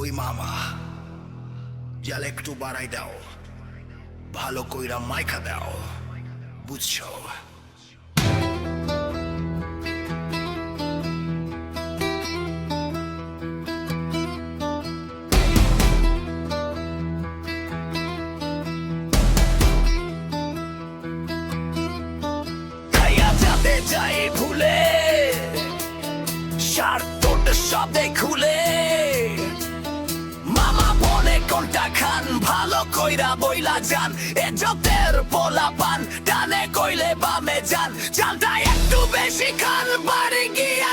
ওই মামা জাল একটু বাড়াই দাও, ভালো কইরা মাইখা দাও, বুঝছ? যাই ভুলে, সার তোর খুলে। কোনটা খান, ভালো কইরা বইলা যান। এ জতের পোলা পান, ডানে কইলে বামে যান। চালটা একটু বেশি খান, বাড়ি গিয়ে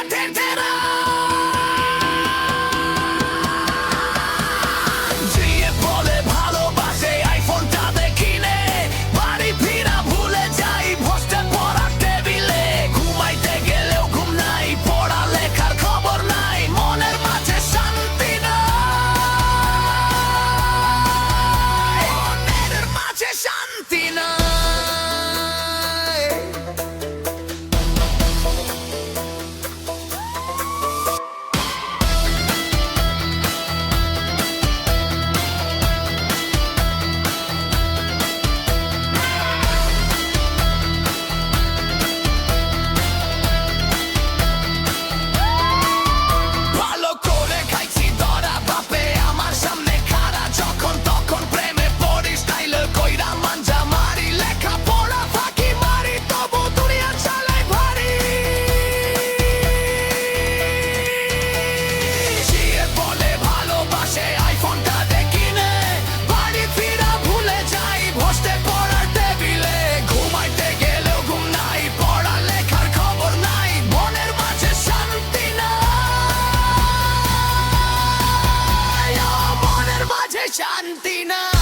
শান্তি না।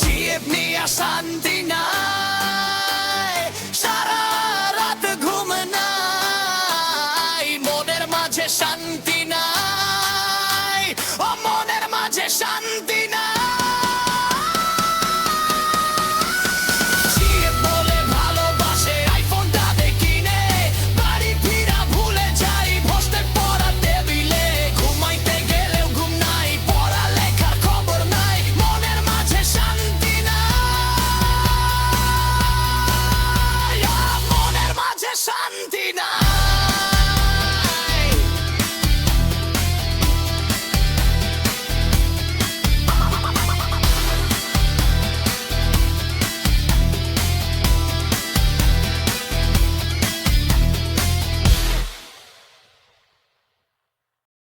Give me a Sunday.